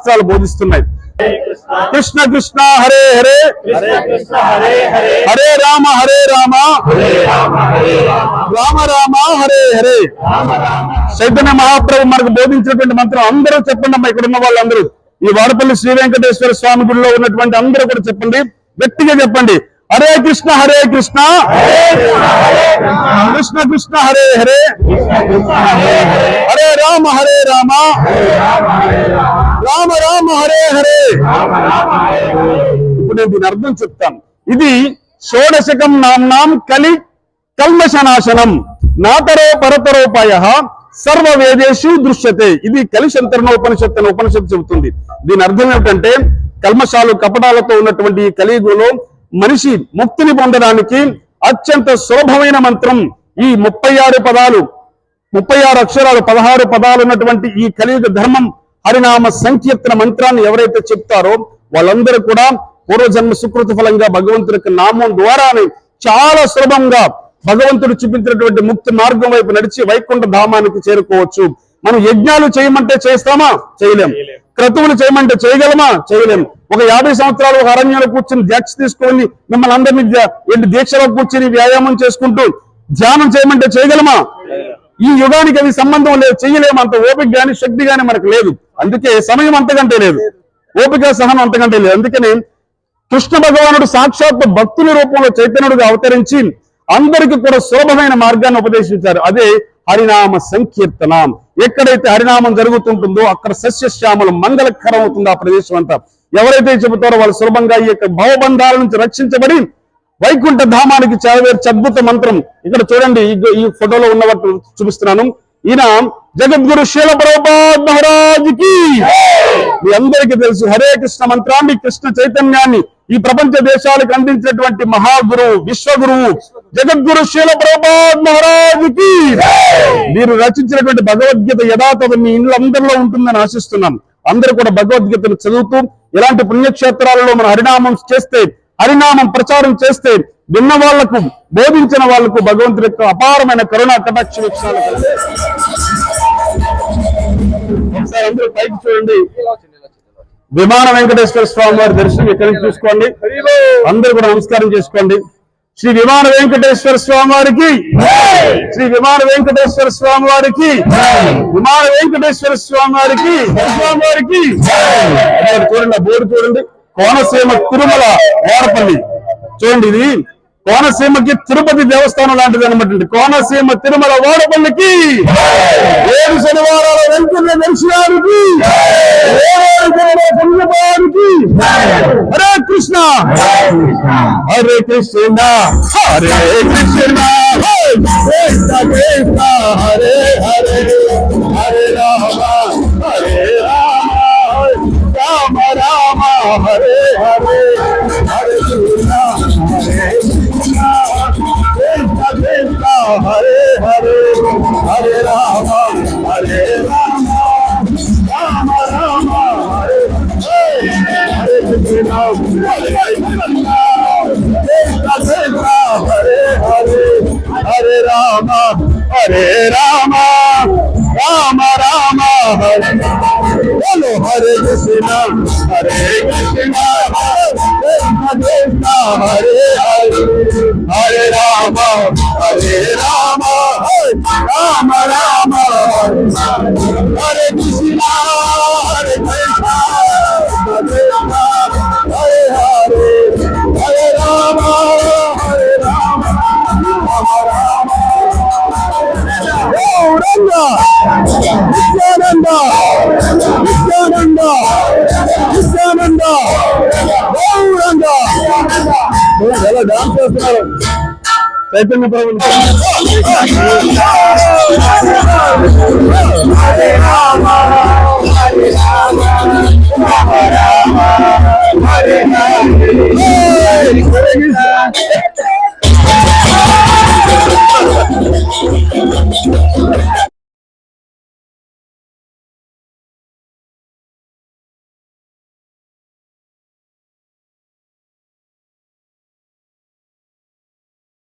శాస్త్రాలు బోధిస్తున్నాయి. కృష్ణ కృష్ణ హరే హరే. హరే రామ హరే రామ. రామ రామ హరే హరే. చైతన్య మహాప్రభు మనకు బోధించినటువంటి మంత్రం అందరూ చెప్పండి అమ్మా ఇక్కడ ఉన్న వాళ్ళందరూ. ఈ వాడపల్లి శ్రీ వెంకటేశ్వర స్వామి గుడిలో ఉన్నటువంటి అందరూ కూడా చెప్పండి. గట్టిగా చెప్పండి. హరే కృష్ణ హరే కృష్ణ. కృష్ణ కృష్ణ హరే హరే. హరే రామ హరే రామ. రామ రామ హరే హరే. ఇప్పుడు నేను దీని అర్థం చెప్తాను. ఇది షోడశకం నామ్నాం కలి కల్మషనాశనం. నాతరో పరతరోపాయ సర్వ వేదేషు దృశ్యతే. ఇది కలిశంతరణ ఉపనిషత్తు అనే ఉపనిషత్తు చెబుతుంది. దీని అర్థం ఏమిటంటే కల్మషాలు కపటాలతో ఉన్నటువంటి ఈ కలియుగంలో మనిషి ముక్తిని పొందడానికి అత్యంత సులభమైన మంత్రం ఈ ముప్పై ఆరు పదాలు ముప్పై ఆరు అక్షరాలు పదహారు పదాలు ఉన్నటువంటి ఈ కలియుగ ధర్మం హరినామ సంకీర్తన మంత్రాన్ని ఎవరైతే చెప్తారో వాళ్ళందరూ కూడా పూర్వజన్మ సుకృత ఫలంగా భగవంతుడి యొక్క నామం ద్వారానే చాలా సులభంగా భగవంతుడు చూపించినటువంటి ముక్తి మార్గం వైపు నడిచి వైకుంఠ ధామానికి చేరుకోవచ్చు. మనం యజ్ఞాలు చేయమంటే చేస్తామా? చేయలేం. క్రతువులు చేయమంటే చేయగలమా? చేయలేం. ఒక యాభై సంవత్సరాలు ఒక అరణ్యంలో కూర్చుని దీక్ష తీసుకొని మిమ్మల్ని అందరినీ ఏంటి దీక్షలో కూర్చుని వ్యాయామం చేసుకుంటూ ధ్యానం చేయమంటే చేయగలమా? ఈ యుగానికి అది సంబంధం లేదు. చెయ్యలేము అంత ఓపిక గాని శక్తి గాని మనకు లేదు. అందుకే సమయం అంతకంటే లేదు. ఓపిక సహనం అంతకంటే లేదు. అందుకని కృష్ణ భగవానుడు సాక్షాత్తు భక్తుల రూపంలో చైతన్యుడుగా అవతరించి అందరికి కూడా సులభమైన మార్గాన్ని ఉపదేశించారు. అదే హరినామ సంకీర్తనం. ఎక్కడైతే హరినామం జరుగుతుంటుందో అక్కడ సస్యశ్యామలం మంగళకరం అవుతుంది ఆ ప్రదేశం అంతా. ఎవరైతే చెబుతారో వాళ్ళు సులభంగా ఈ యొక్క భవబంధాల నుంచి రక్షించబడి వైకుంఠ ధామానికి చేరవేర్చే అద్భుత మంత్రం ఇక్కడ చూడండి. ఈ- ఫోటోలో ఉన్నట్టు చూపిస్తున్నాను. ఈయన జగద్గురు శీల ప్రభుపాద్ మహారాజుకి మీ అందరికీ తెలుసు హరే కృష్ణ మంత్రాన్ని కృష్ణ చైతన్యాన్ని ఈ ప్రపంచ దేశాలకు అందించినటువంటి మహాగురువు విశ్వగురువు జగద్గురు శీల ప్రభాద్ మహారాజుకి మీరు రచించినటువంటి భగవద్గీత యథాతథ మీ ఇండ్లందరిలో ఉంటుందని ఆశిస్తున్నాం. అందరూ కూడా భగవద్గీతను చదువుతూ ఇలాంటి పుణ్యక్షేత్రాలలో మన హరినామం చేస్తే హరినామం ప్రచారం చేస్తే విన్న వాళ్ళకు బోధించిన వాళ్ళకు భగవంతుడి యొక్క అపారమైన కరుణ కటాక్ష అందరూ పైకి చూడండి. విమాన వెంకటేశ్వర స్వామి వారి దర్శనం ఇక్కడి నుంచి చూసుకోండి? అందరూ కూడా నమస్కారం చేసుకోండి. శ్రీ విమాన వెంకటేశ్వర స్వామి వారికి శ్రీ విమాన వెంకటేశ్వర స్వామి వారికి విమాన వెంకటేశ్వర స్వామి వారికి స్వామి వారికి. చూడండి ఆ బోర్డు చూడండి. కోనసీమ తిరుమల వాడపల్లి చూడండి ఇది. కోనసీమకి తిరుపతి దేవస్థానం లాంటిది అనమాట కోనసీమ తిరుమల వాడపల్లికి ఏడు శనివారాల వెంకన్న దర్శనానికి పుణ్యపానికి హరే కృష్ణ! హరే కృష్ణ! హరే కృష్ణ! కృష్ణ కృష్ణ! హరే హరే హరే రామ! హరే రామ! రామ రామ! హరే హరే হরে হরে হরে রাম হরে রাম রাম রাম, হরে হরে কৃষ্ণ হরে কৃষ্ণ হরে হরে হরে রাম হরে রাম রাম রাম, হরে বলো হরে কৃষ্ণ হরে কৃষ্ণ হরে কৃষ্ণ হরে হরে হরে রাম हरे राम राम राम हरे कृष्णा हरे कृष्णा हरे हरे हरे राम हरे Ram Ram Ranga, Nityananda, Nityananda, Nityananda, Oh Ranga. Hello, dance చేస్తున్నారు చైతన్య